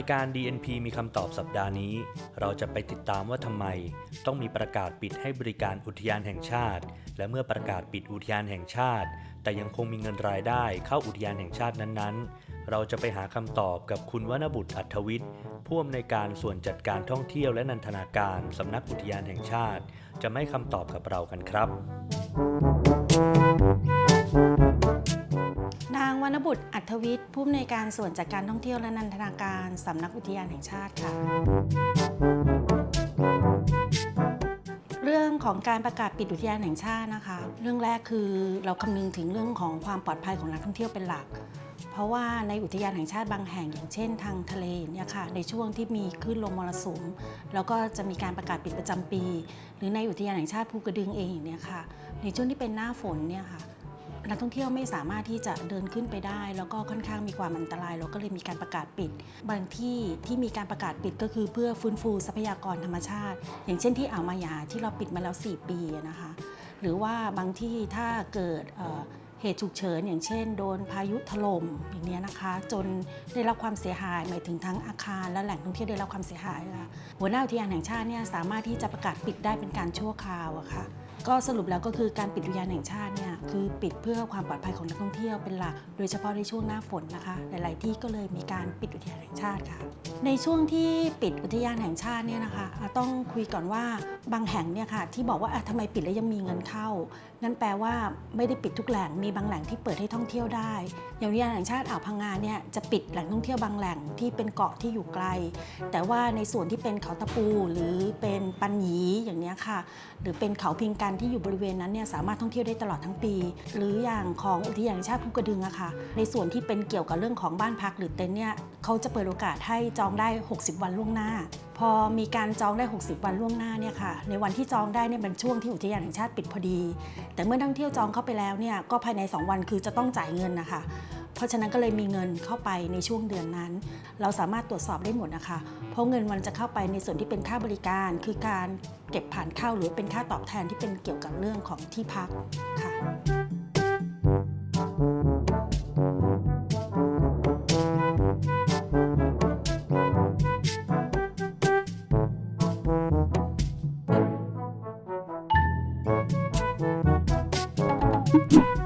ายการ DNP มีคำตอบสัปดาห์นี้ เราจะไปติดตามว่าทำไม ต้องมีประกาศปิดให้บริการอุทยานแห่งชาติ และเมื่อประกาศปิดอุทยานแห่งชาติ แต่ยังคงมีเงินรายได้เข้าอุทยานแห่งชาตินั้นๆ เราจะไปหาคำตอบกับคุณวนบุตรอัธวิทย์ผู้อำนวยการส่วนจัดการท่องเที่ยวและนันทนาการสำนักอุทยานแห่งชาติ จะไม่คำตอบกับเรากันครับ บุตรอัธวิทย์ผู้อำนวยการส่วนจัดการท่องเที่ยวและนันทนาการสำนักอุทยานแห่งชาติค่ะ เรื่องของการประกาศปิดอุทยานแห่งชาตินะคะ เรื่องแรกคือเราคำนึงถึงเรื่องของความปลอดภัยของนักท่องเที่ยวเป็นหลัก เพราะว่าในอุทยานแห่งชาติบางแห่งอย่างเช่น ทางทะเลเนี่ยค่ะในช่วงที่มีคลื่นลมมรสุมแล้วก็จะมีการประกาศปิดประจำปี หรือในอุทยานแห่งชาติภูกระดึงเองเนี่ยค่ะในช่วงที่เป็นหน้าฝนเนี่ยค่ะ นักท่องเที่ยวไม่สามารถที่จะเดินขึ้นไปได้ แล้วก็ค่อนข้างมีความอันตรายเราก็เลยมีการประกาศปิด บางที่ที่มีการประกาศปิดก็คือเพื่อฟื้นฟูทรัพยากรธรรมชาติ อย่างเช่นที่อ่าวมายาที่เราปิดมาแล้ว 4 ปีนะคะหรือว่าบางที่ถ้าเกิดเหตุฉุกเฉินอย่างเช่น โดนพายุถล่มอย่างนี้นะคะ จนได้รับความเสียหายหมายถึงทั้งอาคารและแหล่งท่องเที่ยวได้รับความเสียหายค่ะหัวหน้าอุทยานแห่งชาติเนี่ยสามารถที่จะประกาศปิดได้เป็นการชั่วคราวอะค่ะ ก็สรุปแล้วก็คือการปิดอุทยานแห่งชาติเนี่ยคือปิดเพื่อความปลอดภัยของนักท่องเที่ยวเป็นหลัก โดยเฉพาะในช่วงหน้าฝนนะคะ หลาย ๆ ที่ก็เลยมีการปิดอุทยานแห่งชาติค่ะ ในช่วงที่ปิดอุทยานแห่งชาติเนี่ยนะคะต้องคุยก่อนว่าบางแห่งเนี่ยค่ะที่บอกว่าทำไมปิดแล้วยังมีเงินเข้างั้นแปลว่าไม่ได้ปิดทุกแหล่งมีบางแหล่งที่เปิดให้ท่องเที่ยวได้ อย่างอุทยานแห่งชาติอ่าวพังงาเนี่ยจะปิดแหล่งท่องเที่ยวบางแหล่งที่เป็นเกาะที่อยู่ไกล แต่ว่าในส่วนที่เป็นเขาตะปูหรือเป็นปันหยีอย่างเนี้ยค่ะ หรือเป็นเขาพิงกันที่อยู่บริเวณนั้นเนี่ยสามารถท่องเที่ยวได้ตลอดทั้งปี หรืออย่างของอุทยานแห่งชาติภูกระดึงอะค่ะ ในส่วนที่เป็นเกี่ยวกับเรื่องของบ้านพักหรือเต็นท์เนี่ยเขาจะเปิดโอกาสให้จองได้ 60 วันล่วงหน้า พอมีการจองได้ 60 วันล่วงหน้าเนี่ยค่ะ ในวันที่จองได้เนี่ยเป็นช่วงที่อุทยานแห่งชาติปิดพอดี แต่เมื่อนักท่องเที่ยวจองเข้าไปแล้วเนี่ยก็ภายใน 2 วันคือจะต้องจ่ายเงินนะคะ เพราะฉะนั้นก็เลยมีเงินเข้าไปในช่วงเดือนนั้น เราสามารถตรวจสอบได้หมดนะคะ เพราะเงินมันจะเข้าไปในส่วนที่เป็นค่าบริการ คือการเก็บผ่านเข้าหรือเป็นค่าตอบแทนที่เป็นเกี่ยวกับเรื่องของที่พักค่ะうん。